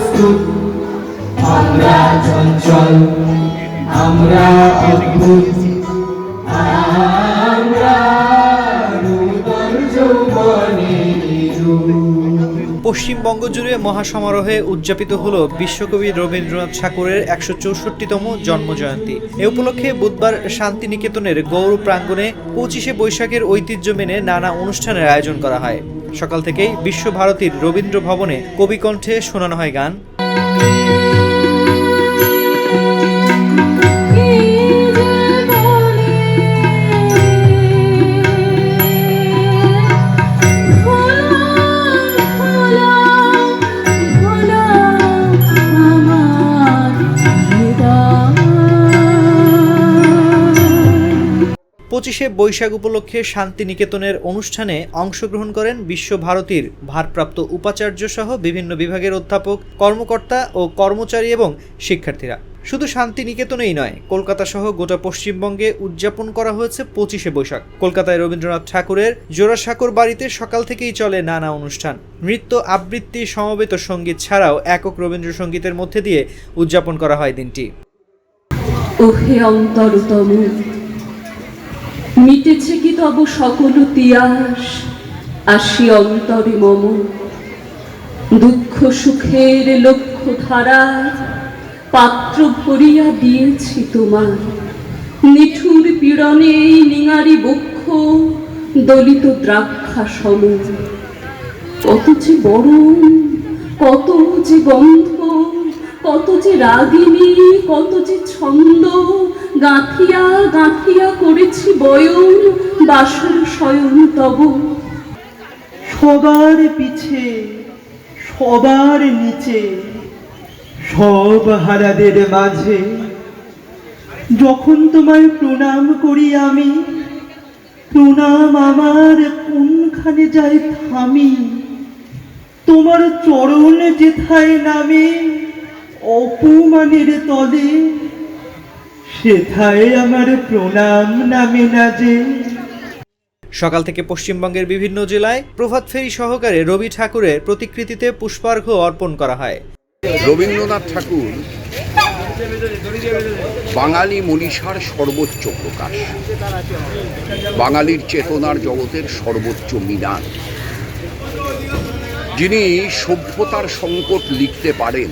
প্রস্তুত আমরা চঞ্চল, আমরা অদ্ভুত। পশ্চিমবঙ্গ জুড়ে মহাসমারোহে উদযাপিত হল বিশ্বকবি রবীন্দ্রনাথ ঠাকুরের একশো চৌষট্টিতম জন্মজয়ন্তী। এ উপলক্ষে বুধবার শান্তিনিকেতনের গৌর প্রাঙ্গণে পঁচিশে বৈশাখের ঐতিহ্য মেনে নানা অনুষ্ঠানের আয়োজন করা হয়। সকাল থেকেই বিশ্বভারতীর রবীন্দ্র ভবনে কবিকণ্ঠে শোনানো হয় গান। পঁচিশে বৈশাখ উপলক্ষে শান্তিনিকেতনের অনুষ্ঠানে অংশগ্রহণ করেন বিশ্বভারতীর ভারপ্রাপ্ত উপাচার্য সহ বিভিন্ন বিভাগের অধ্যাপক, কর্মকর্তা ও কর্মচারী এবং শিক্ষার্থীরা। শুধু শান্তিনিকেতনেই নয়, কলকাতা সহ গোটা পশ্চিমবঙ্গে উদযাপন করা হয়েছে পঁচিশে বৈশাখ। কলকাতায় রবীন্দ্রনাথ ঠাকুরের জোড়াসাঁকোর বাড়িতে সকাল থেকেই চলে নানা অনুষ্ঠান। নৃত্য আবৃত্তি, সমবেত সংগীত ছাড়াও একক রবীন্দ্রসঙ্গীতের মধ্যে দিয়ে উদযাপন করা হয় দিনটি। ওহে অন্তরতম মিটেছে কি তব সকল তিয়াস? আসি অন্তরে মম। দুঃখ সুখের লক্ষ্য ধারা পাত্র ভরিয়া দিয়েছি তোমার। নিঠুর পীড়নে নিঙারি বক্ষ দলিত দ্রাক্ষা সম কত যে বরণ, কত যে গন্ধ, কত যে রাগিনী, কত যে ছন্দ করেছি বয়ন তব। সবার পিছে, সবার নিচে, সব হারাদের মাঝে। যখন তোমায় প্রণাম করি আমি, প্রণাম আমার কোনখানে যায় থামি। তোমার চরণ যেথায় নামে, অপমানের তলে সেথায় আমার প্রণাম নামে না যে সকাল থেকে পশ্চিমবঙ্গের বিভিন্ন জেলায় প্রভাত ফেরি সহকারে রবি ঠাকুরের প্রতিকৃতিতে পুষ্পার্ঘ্য অর্পণ করা হয়। রবীন্দ্রনাথ ঠাকুর বাঙালি মনীষার সর্বোচ্চ প্রকাশ। বাঙালির চেতনার জগতের সর্বোচ্চ মিনার। যিনি সভ্যতার সংকট লিখতে পারেন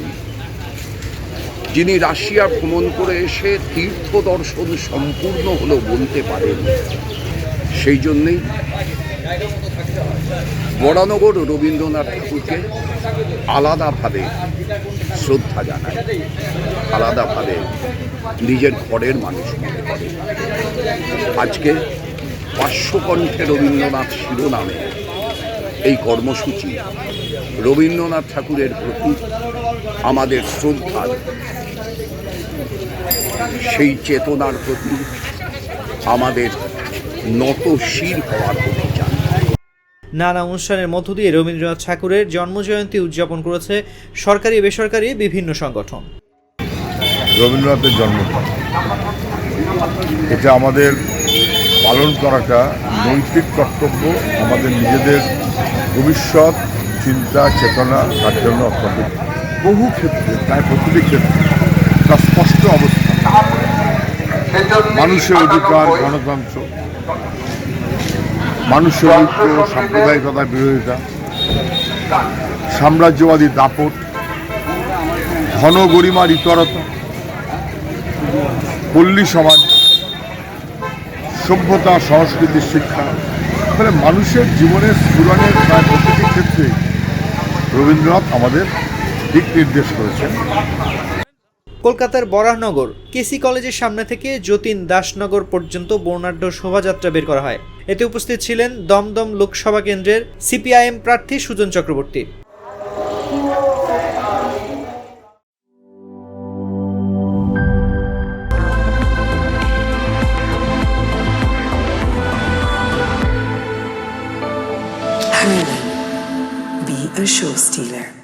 যিনি রাশিয়া ভ্রমণ করে এসে তীর্থ দর্শন সম্পূর্ণ হলো বলতে পারেন। সেই জন্যেই বরানগর রবীন্দ্রনাথ ঠাকুরকে আলাদাভাবে শ্রদ্ধা জানায়, আলাদাভাবে নিজের ঘরের মানুষ মনে করে। আজকে পার্শ্বকণ্ঠে রবীন্দ্রনাথ শিরোনামে কর্মসূচি রবীন্দ্রনাথ ঠাকুরের প্রতি আমাদের শ্রদ্ধার। সেই চেতনার প্রতি আমাদের নত শির হওয়ার অভিযান। নানা অনুষ্ঠানের মধ্য দিয়ে রবীন্দ্রনাথ ঠাকুরের জন্মজয়ন্তী উদযাপন করেছে সরকারি বেসরকারি বিভিন্ন সংগঠন। রবীন্দ্রনাথের জন্মদিন এটা আমাদের পালন করাটা নৈতিক কর্তব্য আমাদের নিজেদের ভবিষ্যৎ, চিন্তা, চেতনা তার জন্য অত্যন্ত বহু ক্ষেত্রে, প্রায় প্রতিটি ক্ষেত্রে তার স্পষ্ট অবস্থা মানুষের অধিকার, গণতন্ত্র, মানুষের ঐক্য, সাম্প্রদায়িকতার বিরোধিতা, সাম্রাজ্যবাদী দাপট, ঘন গরিমার ইতরতা, পল্লী সমাজ, সভ্যতা, সংস্কৃতির শিক্ষা ফলে মানুষের জীবনের স্ফুরণের প্রায় প্রতিটি ক্ষেত্রে রবীন্দ্রনাথ আমাদের দিক নির্দেশ করেছেন। কলকাতার বরাহনগর কেসি কলেজের সামনে থেকে যতীন দাসনগর পর্যন্ত বর্ণাঢ্য শোভাযাত্রা বের করা হয়। এতে উপস্থিত ছিলেন দমদম লোকসভা কেন্দ্রের সিপিআইএম প্রার্থী Sujan Chakraborty. A show stealer.